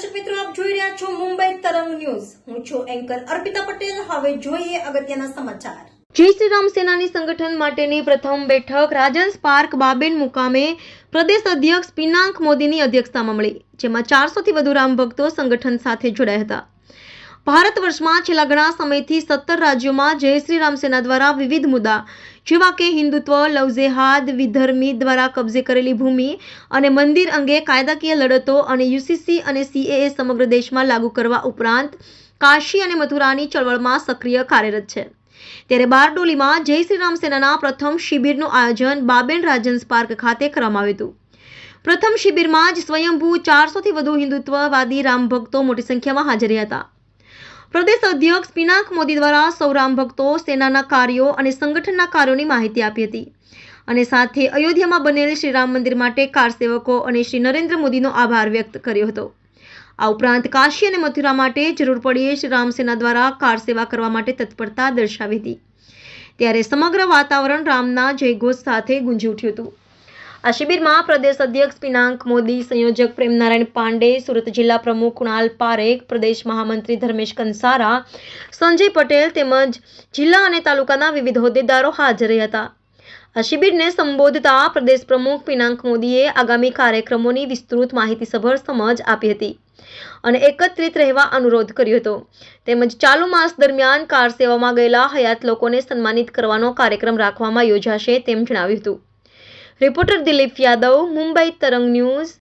દર્શક મિત્રો, આપ જોઈ રહ્યા છો મુંબઈ તરંગ ન્યૂઝ. હું છું એન્કર અર્પિતા પટેલ. હવે જોઈએ અગત્યના સમાચાર. જય શ્રી રામ સેનાની સંગઠન માટેની પ્રથમ બેઠક રાજન્સ પાર્ક બાબેન મુકામે પ્રદેશ અધ્યક્ષ પિનાંક મોદીની અધ્યક્ષતામાં મળી, જેમાં ચારસોથી વધુ રામ ભક્તો સંગઠન સાથે જોડાયા હતા. ભારત વર્ષમાં છેલ્લા ઘણા સમયથી સત્તર રાજ્યોમાં જય શ્રી રામ સેના દ્વારા વિવિધ મુદ્દા જેવા કે હિન્દુત્વ, લવજેહાદ, વિધર્મી દ્વારા કબજે કરેલી ભૂમિ અને મંદિર અંગે કાયદાકીય લડતો અને યુસીસી અને સીએએ સમગ્ર દેશમાં લાગુ કરવા ઉપરાંત કાશી અને મથુરાની ચળવળમાં સક્રિય કાર્યરત છે. ત્યારે બારડોલીમાં જય શ્રી રામ સેનાના પ્રથમ શિબિરનું આયોજન બાબેન રાજન્સ પાર્ક ખાતે કરવામાં આવ્યું હતું. પ્રથમ શિબિરમાં જ સ્વયંભૂ ચારસોથી વધુ હિન્દુત્વવાદી રામ ભક્તો મોટી સંખ્યામાં હાજર હતા. પ્રદેશ અધ્યક્ષ પિનાક મોદી દ્વારા સૌ રામ ભક્તો, સેનાના કાર્યો અને સંગઠનના કાર્યોની માહિતી આપી હતી. અને સાથે અયોધ્યામાં બનેલ શ્રી રામ મંદિર માટે કાર સેવકો અને શ્રી નરેન્દ્ર મોદીનો આભાર વ્યક્ત કર્યો હતો. આ ઉપરાંત કાશી અને મથુરા માટે જરૂર પડીએ શ્રી રામસેના દ્વારા કાર સેવા કરવા માટે તત્પરતા દર્શાવી હતી. ત્યારે સમગ્ર વાતાવરણ રામના જયઘોષ સાથે ગુંજી ઉઠ્યું હતું. આ શિબિરમાં પ્રદેશ અધ્યક્ષ પિનાંક મોદી, સંયોજક પ્રેમનારાયણ પાંડે, સુરત જિલ્લા પ્રમુખ કુણાલ પારેખ, પ્રદેશ મહામંત્રી ધર્મેશ કંસારા, સંજય પટેલ તેમજ જિલ્લા અને તાલુકાના વિવિધ હોદ્દેદારો હાજર હતા. આ શિબિરને સંબોધતા પ્રદેશ પ્રમુખ પિનાંક મોદીએ આગામી કાર્યક્રમોની વિસ્તૃત માહિતીસભર સમજ આપી હતી અને એકત્રિત રહેવા અનુરોધ કર્યો હતો. તેમજ ચાલુ માસ દરમિયાન કાર સેવામાં ગયેલા હયાત લોકોને સન્માનિત કરવાનો કાર્યક્રમ રાખવામાં યોજાશે તેમ જણાવ્યું હતું. રિપોર્ટર દિલીપ યાદવ મુંબઈ તરંગ ન્યૂઝ